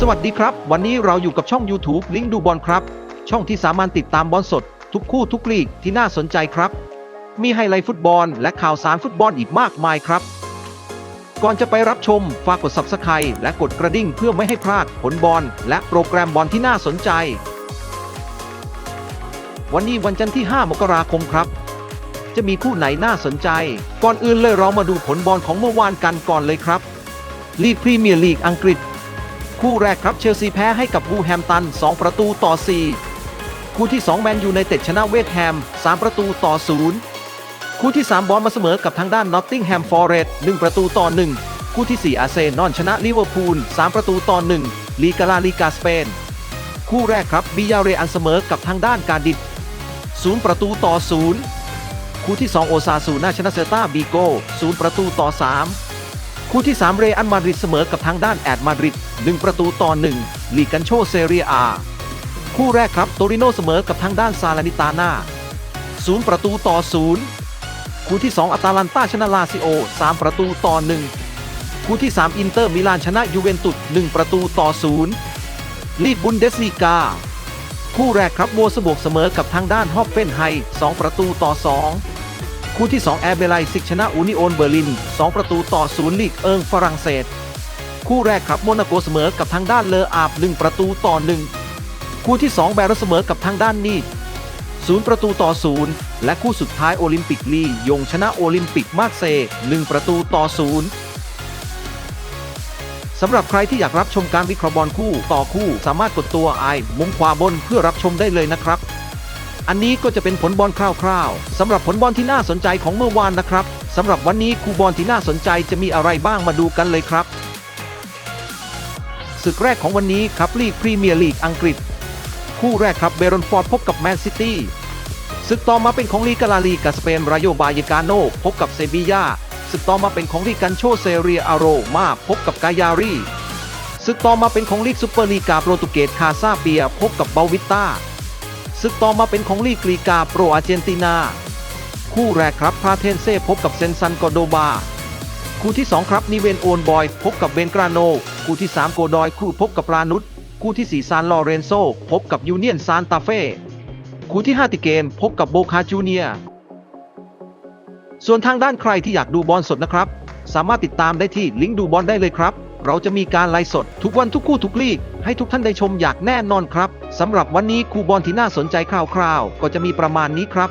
สวัสดีครับ วันนี้เราอยู่กับช่อง YouTube ลิงดูบอลครับ ช่องที่สามารถติดตามบอลสด ทุกคู่ทุกลีกที่น่าสนใจครับ มีไฮไลท์ฟุตบอลและข่าวสารฟุตบอลอีกมากมายครับ ก่อนจะไปรับชมฝากกด Subscribe และกดกระดิ่งเพื่อไม่ให้พลาดผลบอลและโปรแกรมบอลที่น่าสนใจ วันนี้วันจันทร์ที่ 5 มกราคมครับ จะมีคู่ไหนน่าสนใจ ก่อนอื่นเลยเรามาดูผลบอลของเมื่อวานกันก่อนเลยครับลีกพรีเมียร์ลีกอังกฤษ คู่แรกครับเชลซีแพ้ให้กับวูแฮมตัน 2 ประตูต่อ 4 คู่ที่ 2 แมนยูไนเต็ดชนะเวสต์แฮม 3 ประตูต่อ 0 คู่ที่ 3 บอลมาเสมอกับทางด้านนอตติงแฮมฟอร์เรสต์1ประตูต่อ 1 คู่ที่ 4 อาร์เซนอลชนะลิเวอร์พูล 3 ประตูต่อ 1 ลีกาลาลีกาสเปน คู่แรกครับบิยาเรอันเสมอกับทางด้านกาดิด0 ประตูต่อ 0 คู่ที่ 2 โอซาซูน่าชนะเซตาบีโก0ประตูต่อ 3 คู่ที่ 3 เรอัลมาดริดเสมอกับทางด้านแอดมาดริด1ประตูต่อ1ลีกันโชเซเรียอาคู่แรกครับโตริโนเสมอกับทางด้านซาลานิตานา0ประตูต่อ0คู่ที่ 2อัตาลันตาชนะลาซิโอ 3 ประตูต่อ1คู่ที่ 3 อินเตอร์มิลานชนะยูเวนตุส1ประตูต่อ0ลีกบุนเดสลีกาคู่แรกครับโวสบวกเสมอกับทางด้านฮอฟเฟนไฮ2ประตูต่อ2 คู่ที่ 2 แอร์เบไลซิกชนะอูนิโอนเบอร์ลิน 2 ประตูต่อ0ลีกเอิงฝรั่งเศส คู่แรกครับโมนาโกเสมอกับทางด้านเลออาบ 1 ประตูต่อ 1 คู่ที่ 2 แบรเสมอกับทางด้านนีด0ประตูต่อ0และคู่สุดท้ายโอลิมปิกลียงชนะโอลิมปิกมาร์เซย์1ประตูต่อ0สำหรับใครที่อยากรับชมการวิเคราะห์บอลคู่ต่อคู่ สามารถกดตัวไอมุมขวาบนเพื่อรับชมได้เลยนะครับ อันนี้ก็จะเป็นผลบอลคร่าวๆสำหรับผลบอลที่น่าสนใจของเมื่อวานนะครับสำหรับวันนี้คู่บอลที่น่าสนใจจะมีอะไรบ้างมาดูกันเลยครับศึกแรกของวันนี้ครับลีกพรีเมียร์ลีกอังกฤษ คู่แรกครับเบรนฟอร์ดพบกับแมนซิตี้ศึกต่อมาเป็นของลีกาลาลีกับสเปนรายโยบายกาโนพบกับเซบียาศึกต่อมาเป็นของลีกกันโชเซเรียอาโรมาพบกับกายารีศึกต่อมาเป็นของลีกซูเปอร์ลีกาโปรตุเกสคาซาเปียพบกับเบาวิต้า ศึกต่อมาเป็นของลีกลีกาโปรอาร์เจนตินา คู่แรกครับพาเทนเซ่พบกับเซนซันกอโดบา คู่ที่ 2 ครับนิเวนโอนบอย พบกับเบนกราโน คู่ที่ 3 โกดอยคู่พบกับปรานุษคู่ที่ 4 ซานลอเรนโซ พบกับยูเนียนซานตาเฟ่คู่ที่ 5 ติเกม พบกับโบคาจูเนีย ส่วนทางด้านใครที่อยากดูบอลสดนะครับ สามารถติดตามได้ที่ลิงก์ดูบอลได้เลยครับ เราจะมีการไลฟ์สด ทุกวันทุกคู่ทุกลีก ให้ทุกท่านได้ชมอย่างแน่นอนครับสำหรับวันนี้คูบอลที่น่าสนใจคร่าวๆ ก็จะมีประมาณนี้ครับ